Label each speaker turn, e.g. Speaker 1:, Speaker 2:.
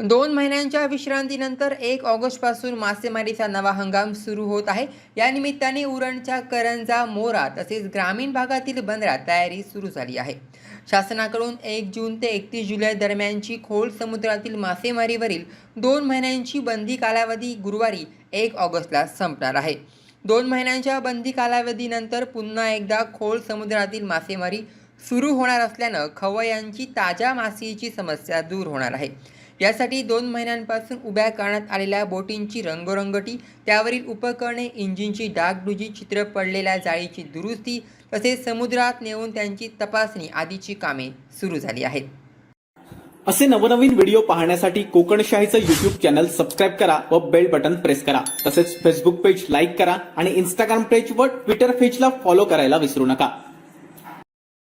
Speaker 1: दोन महिन्यांच्या विश्रांतीनंतर एक ऑगस्टपासून मासेमारीचा नवा हंगाम सुरू होत आहे. या निमित्ताने उरणच्या करंजा मोरा तसेच ग्रामीण भागातील बंदरात तयारी सुरू झाली आहे. शासनाकडून एक जून ते एकतीस जुलै दरम्यानची खोल समुद्रातील मासेमारीवरील दोन महिन्यांची बंदी कालावधी गुरुवारी एक ऑगस्टला संपणार आहे. दोन महिन्यांच्या बंदी कालावधीनंतर पुन्हा एकदा खोल समुद्रातील मासेमारी सुरू होणार असल्यानं खवयांची ताज्या मासेची समस्या दूर होणार आहे. यासाठी दोन महिन्यांपासून उभ्या करण्यात आलेल्या बोटींची रंगरंगटी त्यावरील उपकरणे इंजिनची डागडुजी चित्र पडलेल्या जाळीची दुरुस्ती तसेच समुद्रात नेऊन त्यांची तपासणी आदीची कामे सुरू झाली आहेत.
Speaker 2: असे नवनवीन व्हिडिओ पाहण्यासाठी कोकणशाहीचं युट्यूब चॅनल सबस्क्राईब करा व बेल बटन प्रेस करा. तसेच फेसबुक पेज लाईक करा आणि इंस्टाग्राम पेज व ट्विटर पेजला फॉलो करायला विसरू नका.